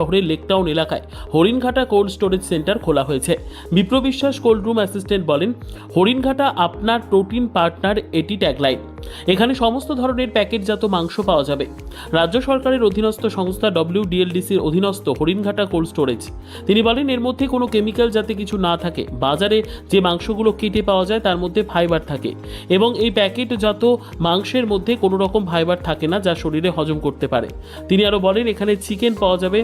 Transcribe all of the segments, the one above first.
শহরের লেকটাউন এলাকায় Haringhata cold storage centre খোলা হয়েছে। বিপ্র বিশ্বাস কোল্ড রুম অ্যাসিস্ট্যান্ট বলেন, হরিণঘাটা আপনার প্রোটিন পার্টনার এটি ট্যাগলাইন। এখানে সমস্ত ধরনের প্যাকেটজাত মাংস পাওয়া যাবে। রাজ্য সরকারের অধীনস্থ সংস্থা ডব্লিউডিএলডিসির অধীনস্থ হরিণঘাটা কোল্ড স্টোরেজ। তিনি বলেন, এর মধ্যে কোনো কেমিক্যাল যাতে কিছু না থাকে। বাজারে যে মাংসগুলো কেটে পাওয়া যায়, তার মধ্যে ফাইবার থাকে এবং এই প্যাকেটজাত মাংসের মধ্যে কোনো রকম ফাইবার থাকে না, যা শরীরে হজম করতে পারে। তিনি আরও বলেন, এখানে চিকেন পাওয়া যাবে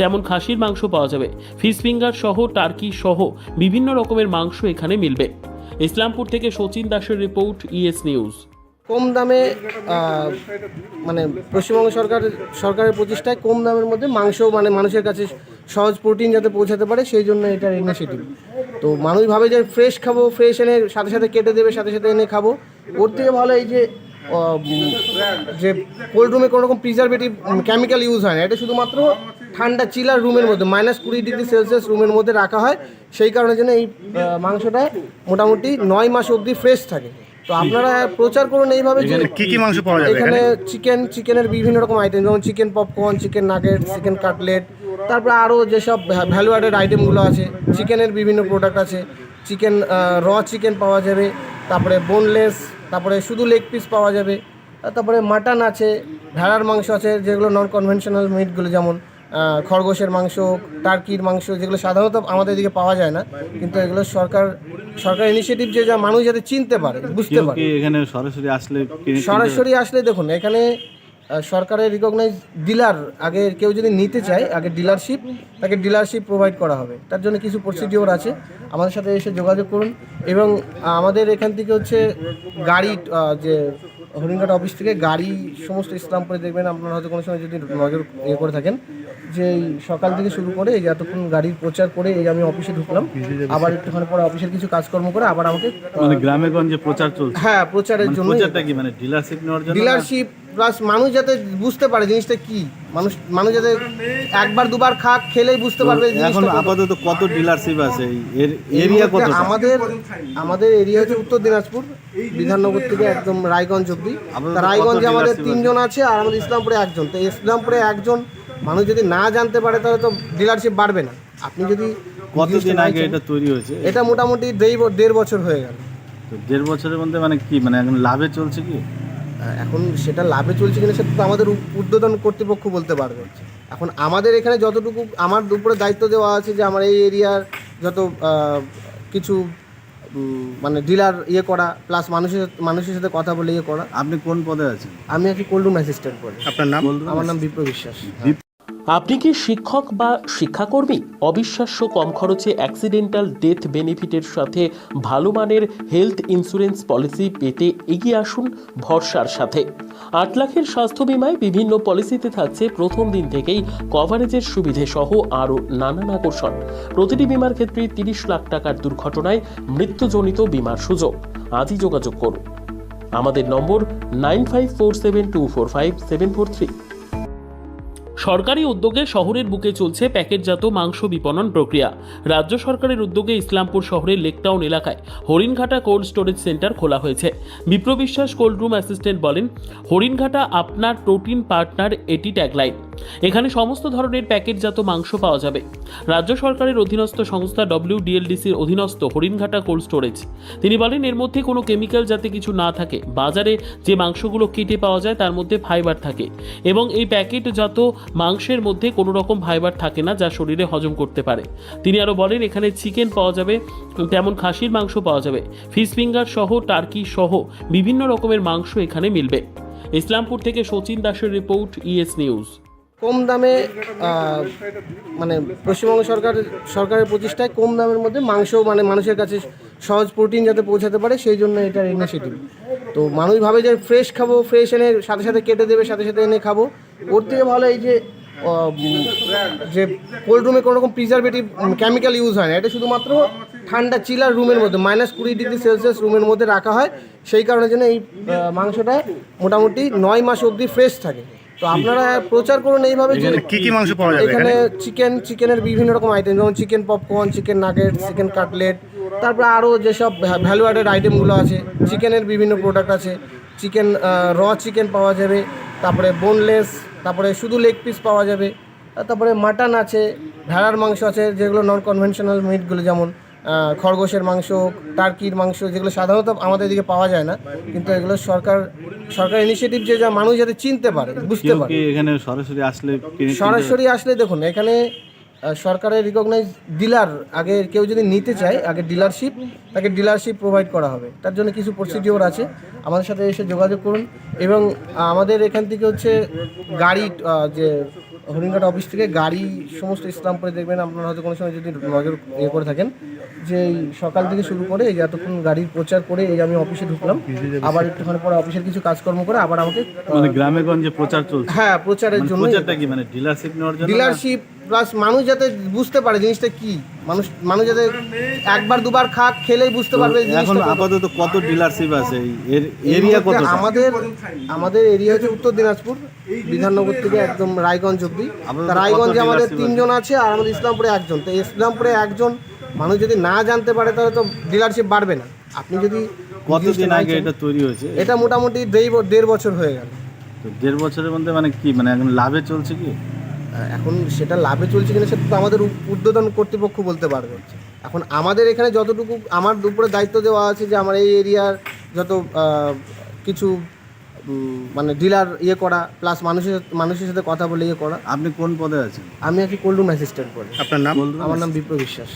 তেমন খাসির মাংস পাওয়া যাবে। ফিশ ফিঙ্গার সহ, টার্কি সহ বিভিন্ন রকমের মাংস এখানে মিলবে। ইসলামপুর থেকে সচিন দাসের রিপোর্ট, ইএস নিউজ। কম দামে মানে পশ্চিমবঙ্গ সরকার, সরকারের প্রচেষ্টায় কম দামের মধ্যে মাংস মানে মানুষের কাছে সহজ প্রোটিন যাতে পৌঁছাতে পারে, সেই জন্য এটার ইনিশিয়েটিভ তো মানুষ ভাবে যে ফ্রেশ খাব ফ্রেশ এনে সাথে সাথে কেটে দেবে, সাথে সাথে এনে খাব। ওর থেকে ভালো এই যে যে কোল্ড রুমে কোনো রকম প্রিজারভেটিভ কেমিক্যাল ইউজ হয় না। এটা শুধুমাত্র ঠান্ডা চিলার রুমের মধ্যে মাইনাস কুড়ি ডিগ্রি সেলসিয়াস রুমের মধ্যে রাখা হয়। সেই কারণে জন্য এই মাংসটা মোটামুটি নয় মাস অবধি ফ্রেশ থাকে। তো আপনারা প্রচার করুন এইভাবে যে কি কি মাংস পাওয়া যাবে এখানে চিকেন চিকেনের বিভিন্ন রকম আইটেম যেমন chicken popcorn chicken nugget chicken cutlet তারপরে আরও যেসব ভ্যালু অ্যাডেড আইটেমগুলো আছে চিকেনের বিভিন্ন প্রোডাক্ট আছে। চিকেন র চিকেন পাওয়া যাবে তারপরে বোনলেস তারপরে শুধু লেগ পিস পাওয়া যাবে তারপরে মাটন আছে ভেড়ার মাংস আছে যেগুলো নন কনভেনশনাল মিটগুলো যেমন খরগোশের মাংস টার্কির মাংস যেগুলো সাধারণত আমাদের এদিকে পাওয়া যায় না কিন্তু এগুলো সরকার সরকার ইনিশিয়েটিভ যে যা মানুষ যাতে চিনতে পারে বুঝতে পারে। এখানে সরাসরি আসলে সরাসরি আসলে দেখুন এখানে সরকারের রিকগনাইজ ডিলার আগে কেউ যদি নিতে চায় আগে ডিলারশিপ তাকে ডিলারশিপ প্রোভাইড করা হবে। তার জন্য কিছু প্রসিডিওর আছে। আমাদের সাথে এসে যোগাযোগ করুন। এবং আমাদের এখান থেকে হচ্ছে গাড়ি যে হরিণঘাট অফিস থেকে গাড়ি সমস্ত ইসলামপুরে দেখবেন। আপনারা হয়তো কোনো সময় যদি নজর ইয়ে করে থাকেন। যে সকাল থেকে শুরু করে এই যে এতক্ষণ গাড়ির প্রচার করে এই আমি অফিসে ঢুকলাম। আবার একটুখানি পরে অফিসের কিছু কাজকর্ম করে আবার আমাকে মানে গ্রামে গঞ্জে প্রচার চলছে? হ্যাঁ প্রচারের মানে জন্য প্রচারটা কি মানে ডিলারশিপ নেওয়ার জন্য ডিলারশিপ প্লাস মানুষ যাতে বুঝতে পারে জিনিসটা কি মানুষ মানুষ যাতে একবার দুবার খাক খেলেই বুঝতে পারবে এখন আপাতত কত ডিলারশিপ আছে? এই এরিয়া কত আমাদের আমাদের এরিয়া হচ্ছে উত্তর দিনাজপুর বিধাননগর থেকে একদম রায়গঞ্জ অব্দি রায়গঞ্জে আমাদের তিনজন আছে আর আমাদের ইসলামপুরে একজন। তো ইসলামপুরে একজন মানুষ যদি না জানতে পারে তাহলে তো ডিলারশিপ বাড়বে না। আপনি যদি কতদিন আগে এটা তৈরি হয়েছে? এটা মোটামুটি দেড় দেড় বছর হয়ে গেল। তো দেড় বছরের মধ্যে মানে কি মানে এখন লাভে চলছে কি? এখন সেটা লাভে চলছে কিনা সেটা তো আমাদের উদ্বোধন কর্তৃপক্ষ বলতে পারবে। এখন আমাদের এখানে যতটুকু আমার উপরে দায়িত্ব দেওয়া আছে যে আমার এই এরিয়ার যত কিছু মানে ডিলার ইয়ে করা প্লাস মানুষের মানুষের সাথে কথা বলে ইয়ে করা। আপনি কোন পদে আছেন? আমি আছি কোল্ড রুম অ্যাসিস্ট্যান্ট করি আপনার নাম? আমার নাম বিপ্র বিশ্বাস। আপনি কি শিক্ষক বা শিক্ষাকর্মী? অবিশ্বাস্য কম খরচে অ্যাক্সিডেন্টাল ডেথ বেনিফিটের সাথে ভালো মানের হেলথ ইন্স্যুরেন্স পলিসি পেতে এগিয়ে আসুন ভরসার সাথে। আট লাখের স্বাস্থ্য বিমায় বিভিন্ন পলিসিতে থাকছে প্রথম দিন থেকেই কভারেজের সুবিধে সহ আরও নানান আকর্ষণ। প্রতিটি বিমার ক্ষেত্রে তিরিশ লাখ টাকার দুর্ঘটনায় মৃত্যুজনিত বিমার সুযোগ। আজই যোগাযোগ করুন। আমাদের নম্বর nine five four seven two four five seven four three. সরকারি উদ্যোগে শহরের বুকে চলছে প্যাকেটজাত মাংস বিপণন প্রক্রিয়া। রাজ্য সরকারের উদ্যোগে ইসলামপুর শহরের লেকটাউন এলাকায় হরিণঘাটা কোল্ড স্টোরেজ সেন্টার খোলা হয়েছে। বিপ্র বিশ্বাস কোল্ড রুম অ্যাসিস্ট্যান্ট বলেন, হরিণঘাটা আপনার প্রোটিন পার্টনার এটি ট্যাগলাইন। এখানে সমস্ত ধরনের প্যাকেটজাত মাংস পাওয়া যাবে। রাজ্য সরকারের অধীনস্থ সংস্থা ডব্লিউডিএলডিসির অধীনস্থ হরিণঘাটা কোল্ড স্টোরেজ। তিনি বলেন, এর মধ্যে কোনো কেমিক্যাল যাতে কিছু না থাকে। বাজারে যে মাংসগুলো কেটে পাওয়া যায় তার মধ্যে ফাইবার থাকে এবং এই প্যাকেটজাত মাংসের মধ্যে কোনো রকম ফাইবার থাকে না যা শরীরে হজম করতে পারে। তিনি আরও বলেন, এখানে চিকেন পাওয়া যাবে, তেমন খাসির মাংস পাওয়া যাবে। ফিশ ফিঙ্গার সহ, টার্কি সহ বিভিন্ন রকমের মাংস এখানে মিলবে। ইসলামপুর থেকে সচিন দাসের রিপোর্ট, ইএস নিউজ। কম দামে মানে পশ্চিমবঙ্গ সরকার, সরকারের প্রচেষ্টায় কম দামের মধ্যে মাংস মানে মানুষের কাছে সহজ প্রোটিন যাতে পৌঁছাতে পারে, সেই জন্য এটার ইনিশিয়েটিভ তো মানুষ ভাবে যে ফ্রেশ খাব ফ্রেশ এনে সাথে সাথে কেটে দেবে, সাথে সাথে এনে খাব। ওর থেকে ভালো এই যে যে কোল্ড রুমে কোনো রকম প্রিজারভেটিভ কেমিক্যাল ইউজ হয় না। এটা শুধুমাত্র ঠান্ডা চিলার রুমের মধ্যে মাইনাস কুড়ি ডিগ্রি সেলসিয়াস রুমের মধ্যে রাখা হয়। সেই কারণের জন্য এই মাংসটা মোটামুটি নয় মাস অবধি ফ্রেশ থাকে। তো আপনারা প্রচার করুন এইভাবে যে কি কি মাংস পাওয়া যাবে? এখানে এখানে চিকেন চিকেনের বিভিন্ন রকম আইটেম যেমন chicken popcorn chicken nugget chicken cutlet তারপরে আরও যেসব ভ্যালু অ্যাডেড আইটেমগুলো আছে চিকেনের বিভিন্ন প্রোডাক্ট আছে। চিকেন র চিকেন পাওয়া যাবে তারপরে বোনলেস তারপরে শুধু লেগ পিস পাওয়া যাবে। তারপরে মাটন আছে ভেড়ার মাংস আছে যেগুলো নন কনভেনশনাল মিটগুলো যেমন খরগোশের মাংস টার্কির মাংস যেগুলো সাধারণত আমাদের এদিকে পাওয়া যায় না। কিন্তু এগুলো সরকার সরকার ইনিশিয়েটিভ যে যা মানুষ যাতে চিনতে পারে বুঝতে পারে। এখানে সরাসরি আসলে সরাসরি আসলে দেখুন এখানে সরকারের রিকগনাইজ ডিলার আগে কেউ যদি নিতে চায়, আগে ডিলারশিপ তাকে ডিলারশিপ প্রোভাইড করা হবে। তার জন্য কিছু প্রসিডিওর আছে। আমাদের সাথে এসে যোগাযোগ করুন। এবং আমাদের এখান থেকে হচ্ছে গাড়ি যে হরিণঘাট অফিস থেকে গাড়ি সমস্ত ইসলামপুরে দেখবেন। আপনারা হয়তো কোনো সময় যদি নজর ইয়ে করে থাকেন। যে সকাল থেকে শুরু করে এই এতক্ষণ গাড়ির প্রচার করে এই আমি অফিসে ঢুকলাম আবার একটুখানি পরে অফিসের কিছু কাজকর্ম করে আবার আমাকে মানে গ্রামে গঞ্জে প্রচার চলছে। হ্যাঁ প্রচারের মানে জন্য প্রচারটা কি মানে ডিলারশিপ নেওয়ার জন্য ডিলারশিপ প্লাস মানুষ যাতে বুঝতে পারে জিনিসটা কি মানুষ মানুষ যাতে একবার দুবার খাক খেলেই বুঝতে পারবে এখন আপাতত কত ডিলারশিপ আছে? এর এরিয়া কত আমাদের আমাদের এরিয়া হচ্ছে উত্তর দিনাজপুর বিধাননগর থেকে একদম রায়গঞ্জ অব্দি রায়গঞ্জে আমাদের তিনজন আছে আর আমাদের ইসলামপুরে একজন। তো ইসলামপুরে একজন মানুষ যদি না জানতে পারে তাহলে তো ডিলারশিপ বাড়বে না। আপনি যদি কতদিন আগে এটা তৈরি হয়েছে? এটা মোটামুটি দেড় দেড় বছর হয়ে গেল। তো দেড় বছরের মধ্যে মানে কি মানে এখন লাভে চলছে কি? এখন সেটা লাভে চলছে কিনা সেটা তো আমাদের উদ্বোধন কর্তৃপক্ষ বলতে পারবে। এখন আমাদের এখানে যতটুকু আমার উপরে দায়িত্ব দেওয়া আছে যে আমার এই এরিয়ার যত কিছু মানে ডিলার ইয়ে করা প্লাস মানুষের মানুষের সাথে কথা বলে ইয়ে করা। আপনি কোন পদে আছেন? আমি আছি কোল্ড রুম অ্যাসিস্ট্যান্ট করে আপনার নাম? আমার নাম বিপ্র বিশ্বাস।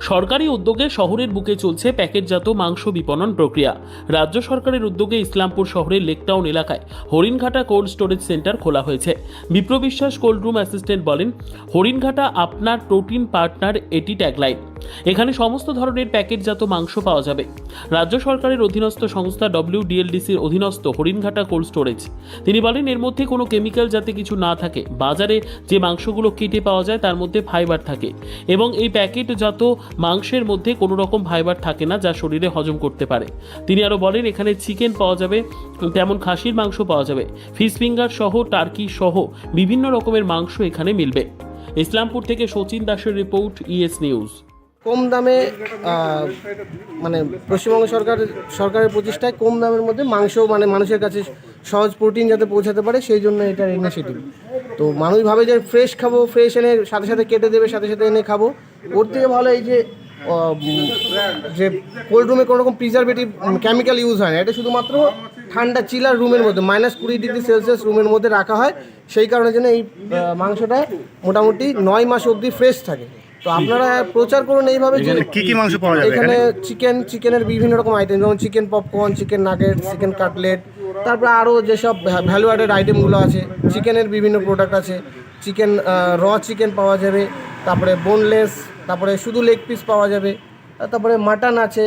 সরকারি উদ্যোগে শহরের বুকে চলছে প্যাকেটজাত মাংস বিপণন প্রক্রিয়া। রাজ্য সরকারের উদ্যোগে ইসলামপুর শহরের লেকটাউন এলাকায় হরিণঘাটা কোল্ড স্টোরেজ সেন্টার খোলা হয়েছে। বিপ্র বিশ্বাস কোল্ড রুম অ্যাসিস্ট্যান্ট বলেন, হরিণঘাটা আপনার প্রোটিন পার্টনার এটি ট্যাগলাইন। এখানে সমস্ত ধরনের প্যাকেটজাত মাংস পাওয়া যাবে। রাজ্য সরকারের অধীনস্থ সংস্থা ডব্লিউডিএলডিসির অধীনস্থ হরিণঘাটা কোল্ড স্টোরেজ। তিনি বলেন, এর মধ্যে কোনো কেমিক্যাল যাতে কিছু না থাকে। বাজারে যে মাংসগুলো কেটে পাওয়া যায় তার মধ্যে ফাইবার থাকে এবং এই প্যাকেটজাত মাংসের মধ্যে কোনো রকম ফাইবার থাকে না যা শরীরে হজম করতে পারে। তিনি আরও বলেন, এখানে চিকেন পাওয়া যাবে, তেমন খাসির মাংস পাওয়া যাবে। ফিশ ফিঙ্গার সহ, টার্কি সহ বিভিন্ন রকমের মাংস এখানে মিলবে। ইসলামপুর থেকে সচিন দাসের রিপোর্ট, ইএস নিউজ। কম দামে মানে পশ্চিমবঙ্গ সরকার, সরকারের প্রচেষ্টায় কম দামের মধ্যে মাংস মানে মানুষের কাছে সহজ প্রোটিন যাতে পৌঁছাতে পারে, সেই জন্য এটার ইনিশিয়েটিভ তো মানুষ ভাবে যে ফ্রেশ খাব ফ্রেশ এনে সাথে সাথে কেটে দেবে, সাথে সাথে এনে খাব। ওর থেকে ভালো এই যে যে কোল্ড রুমে কোনো রকম প্রিজারভেটিভ কেমিক্যাল ইউজ হয় না। এটা শুধুমাত্র ঠান্ডা চিলার রুমের মধ্যে মাইনাস কুড়ি ডিগ্রি সেলসিয়াস রুমের মধ্যে রাখা হয়। সেই কারণের জন্য এই মাংসটা মোটামুটি নয় মাস অবধি ফ্রেশ থাকে। তো আপনারা প্রচার করুন এইভাবে যে কি কি মাংস পাওয়া যাবে এখানে চিকেন চিকেনের বিভিন্ন রকম আইটেম যেমন chicken popcorn chicken nugget chicken cutlet তারপরে আরও যেসব ভ্যালু অ্যাডেড আইটেমগুলো আছে চিকেনের বিভিন্ন প্রোডাক্ট আছে চিকেন র চিকেন পাওয়া যাবে। তারপরে বোনলেস তারপরে শুধু লেগ পিস পাওয়া যাবে। তারপরে মাটন আছে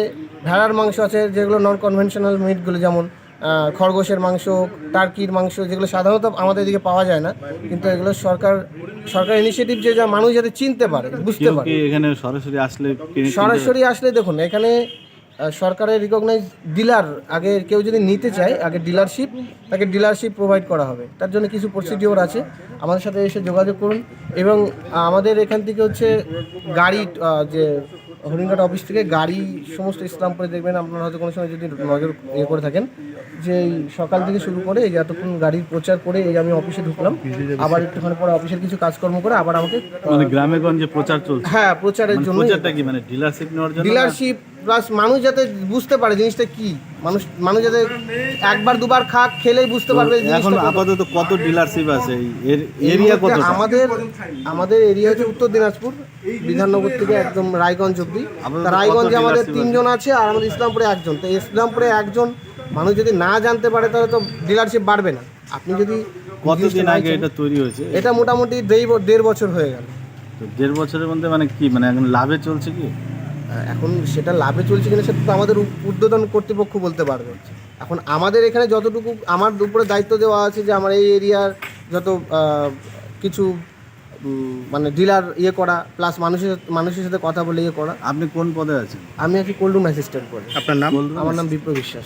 ভেড়ার মাংস আছে যেগুলো নন কনভেনশনাল মিটগুলো যেমন খরগোশের মাংস টার্কির মাংস যেগুলো সাধারণত আমাদের দিকে পাওয়া যায় না। কিন্তু এগুলো সরকার সরকার ইনিশিয়েটিভ যে যা মানুষ যাতে চিনতে পারে বুঝতে পারে। এখানে সরাসরি আসলে সরাসরি আসলে দেখুন এখানে সরকারের রিকগনাইজ ডিলার আগে কেউ যদি নিতে চায় আগে ডিলারশিপ তাকে ডিলারশিপ প্রোভাইড করা হবে। তার জন্য কিছু প্রসিডিওর আছে। আমাদের সাথে এসে যোগাযোগ করুন এবং আমাদের এখান থেকে হচ্ছে গাড়ি যে হরিণঘাট অফিস থেকে গাড়ি সমস্ত ইসলামপুরে দেখবেন। আপনারা হয়তো কোনো সময় যদি নজর ইয়ে করে থাকেন যে এই সকাল থেকে শুরু করে এই এতক্ষণ গাড়ির প্রচার করে এই আমি অফিসে ঢুকলাম আবার একটুখানি পরে অফিসের কিছু কাজকর্ম করে আবার আমাকে মানে গ্রামে গঞ্জে প্রচার চলছে। হ্যাঁ প্রচারের মানে জন্য প্রচারটা কি? মানে ডিলারশিপ নেওয়ার জন্য ডিলারশিপ প্লাস মানুষ যাতে বুঝতে পারে জিনিসটা কি? মানুষ মানুষ যাতে একবার দুবার খাক খেলেই বুঝতে পারবে এখন আপাতত কত ডিলারশিপ আছে? এই এর এরিয়া কত আমাদের আমাদের এরিয়া হচ্ছে উত্তর দিনাজপুর বিধাননগর থেকে একদম রায়গঞ্জ অব্দি রায়গঞ্জে আমাদের তিনজন আছে আর আমাদের ইসলামপুরে একজন। তো ইসলামপুরে একজন মানুষ যদি না জানতে পারে তাহলে তো ডিলারশিপ বাড়বে না। আপনি যদি কতদিন আগে এটা তৈরি হয়েছে? এটা মোটামুটি দেড় দেড় বছর হয়ে গেল। তো দেড় বছরের মধ্যে মানে কি মানে এখন লাভে চলছে কি? এখন সেটা লাভে চলছে কিনা সেটা তো আমাদের উদ্বোধন কর্তৃপক্ষ বলতে পারবে এখন আমাদের এখানে যতটুকু আমার উপরে দায়িত্ব দেওয়া আছে যে আমার এই এরিয়ার যত কিছু মানে ডিলার ইয়ে করা প্লাস মানুষের মানুষের সাথে কথা বলে ইয়ে করা। আপনি কোন পদে আছেন? আমি আছি কোল্ড রুম অ্যাসিস্ট্যান্ট করে আপনার নাম? আমার নাম বিপ্র বিশ্বাস।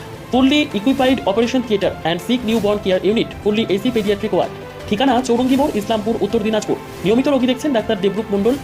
fully equipped operation theatre and sick new born care unit fully AC paediatric ward ঠিকানা, চৌরঙ্গি ইসলামপুর, উত্তর দিনাজপুর। নিয়মিত রোগী দেখছেন ডাক্তার দেবরূপ মণ্ডল।